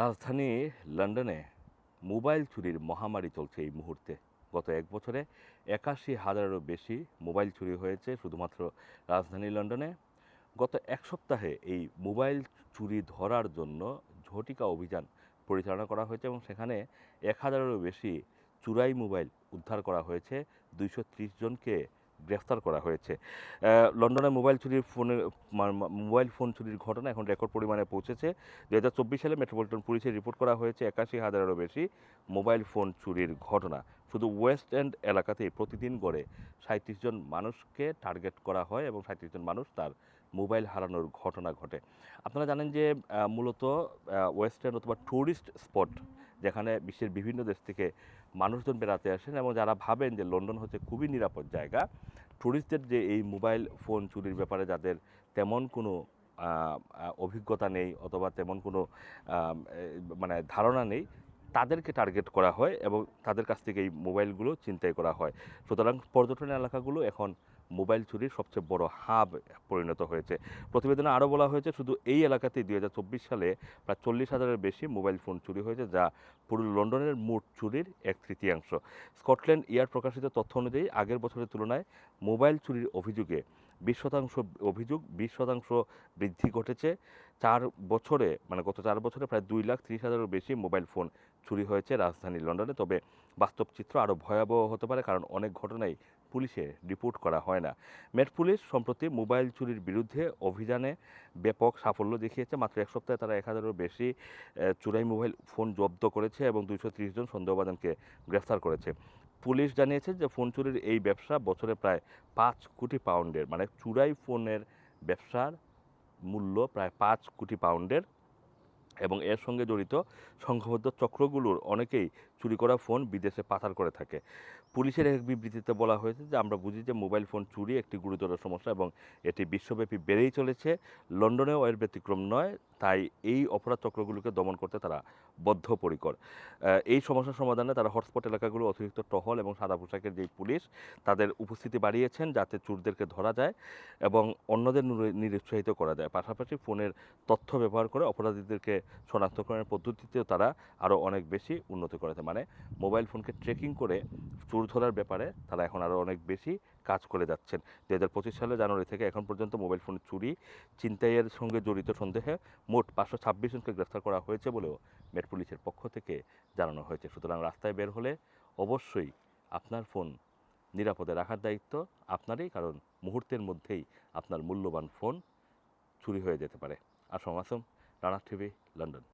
রাজধানী লন্ডনে মোবাইল চুরির মহামারী চলছে এই মুহূর্তে। গত এক বছরে একাশি হাজারেরও বেশি মোবাইল চুরি হয়েছে শুধুমাত্র রাজধানী লন্ডনে। গত এক সপ্তাহে এই মোবাইল চুরি ধরার জন্য ঝটিকা অভিযান পরিচালনা করা হয়েছে এবং সেখানে এক হাজারেরও বেশি চুরাই মোবাইল উদ্ধার করা হয়েছে। দুইশো ত্রিশ জনকে গ্রেফতার করা হয়েছে। লন্ডনে মোবাইল চুরির মা- মোবাইল ফোন চুরির ঘটনা এখন রেকর্ড পরিমাণে পৌঁছেছে। দু হাজার চব্বিশ সালে মেট্রোপলিটন পুলিশে রিপোর্ট করা হয়েছে একাশি হাজারেরও বেশি মোবাইল ফোন চুরির ঘটনা। শুধু ওয়েস্ট এন্ড এলাকাতেই প্রতিদিন গড়ে সাঁত্রিশ জন মানুষকে টার্গেট করা হয় এবং সাঁত্রিশ জন মানুষ তার মোবাইল হারানোর ঘটনা ঘটে। আপনারা জানেন যে মূলত ওয়েস্ট এন্ড অথবা ট্যুরিস্ট স্পট যেখানে বিশ্বের বিভিন্ন দেশ থেকে মানুষজন বেড়াতে আসেন এবং যারা ভাবেন যে লন্ডন হচ্ছে খুবই নিরাপদ জায়গা ট্যুরিস্টদের যে এই মোবাইল ফোন চুরির ব্যাপারে যাদের তেমন কোনো অভিজ্ঞতা নেই অথবা তেমন কোনো মানে ধারণা নেই, তাদেরকে টার্গেট করা হয় এবং তাদের কাছ থেকে এই মোবাইলগুলো চিন্তাই করা হয়। সুতরাং পর্যটন এলাকাগুলো এখন মোবাইল চুরির সবচেয়ে বড় হাব পরিণত হয়েছে। প্রতিবেদনে আরও বলা হয়েছে, শুধু এই এলাকাতেই দুই হাজার চব্বিশ সালে প্রায় চল্লিশ হাজারের বেশি মোবাইল ফোন চুরি হয়েছে, যা পুরো লন্ডনের মোট চুরির এক তৃতীয়াংশ। স্কটল্যান্ড ইয়ার প্রকাশিত তথ্য অনুযায়ী, আগের বছরের তুলনায় মোবাইল চুরির অভিযোগে বিশ শতাংশ অভিযোগ বিশ শতাংশ বৃদ্ধি ঘটেছে। চার বছরে মানে গত চার বছরে প্রায় দুই লাখ ত্রিশ হাজারেরও বেশি মোবাইল ফোন চুরি হয়েছে রাজধানী লন্ডনে। তবে বাস্তব চিত্র আরও ভয়াবহ হতে পারে, কারণ অনেক ঘটনাই পুলিশে রিপোর্ট করা হয় না। মেট পুলিশ সম্প্রতি মোবাইল চুরির বিরুদ্ধে অভিযানে ব্যাপক সাফল্য দেখিয়েছে। মাত্র এক সপ্তাহে তারা এক হাজারেরও বেশি চুরাই মোবাইল ফোন জব্দ করেছে এবং দুইশো ত্রিশ জন সন্দেহবাদনকে গ্রেফতার করেছে। পুলিশ জানিয়েছে যে ফোন চুরির এই ব্যবসা বছরে প্রায় পাঁচ কোটি পাউন্ডের মানে চুরাই ফোনের ব্যবসার মূল্য প্রায় পাঁচ কোটি পাউন্ডের এবং এর সঙ্গে জড়িত সংঘবদ্ধ চক্রগুলোর অনেকেই চুরি করা ফোন বিদেশে পাচার করে থাকে। পুলিশের এক বিবৃতিতে বলা হয়েছে যে, আমরা বুঝি যে মোবাইল ফোন চুরি একটি গুরুতর সমস্যা এবং এটি বিশ্বব্যাপী বেড়েই চলেছে। লন্ডনেও এর ব্যতিক্রম নয় তাই এই অপরাধ চক্রগুলোকে দমন করতে তারা বদ্ধপরিকর। এই সমস্যার সমাধানে তারা হটস্পট এলাকাগুলো অতিরিক্ত টহল এবং সাদা পোশাকের যে পুলিশ, তাদের উপস্থিতি বাড়িয়েছেন যাতে চোরদেরকে ধরা যায় এবং অন্যদের নিরুৎসাহিত করা যায়। পাশাপাশি ফোনের তথ্য ব্যবহার করে অপরাধীদেরকে শনাক্তকরণের পদ্ধতিতেও তারা আরও অনেক বেশি উন্নতি করেছে। মানে মোবাইল ফোনকে ট্রেকিং করে চোর ধরার ব্যাপারে তারা এখন আরও অনেক বেশি কাজ করে যাচ্ছেন। দু হাজার পঁচিশ সালে জানুয়ারি থেকে এখন পর্যন্ত মোবাইল ফোন চুরি, ছিনতাইয়ের সঙ্গে জড়িত সন্দেহে মোট পাঁচশো ছাব্বিশ জনকে গ্রেফতার করা হয়েছে বলেও মেট পুলিশের পক্ষ থেকে জানানো হয়েছে। সুতরাং রাস্তায় বের হলে অবশ্যই আপনার ফোন নিরাপদে রাখার দায়িত্ব আপনারই, কারণ মুহূর্তের মধ্যেই আপনার মূল্যবান ফোন চুরি হয়ে যেতে পারে। Assam Assam Rana TV, London.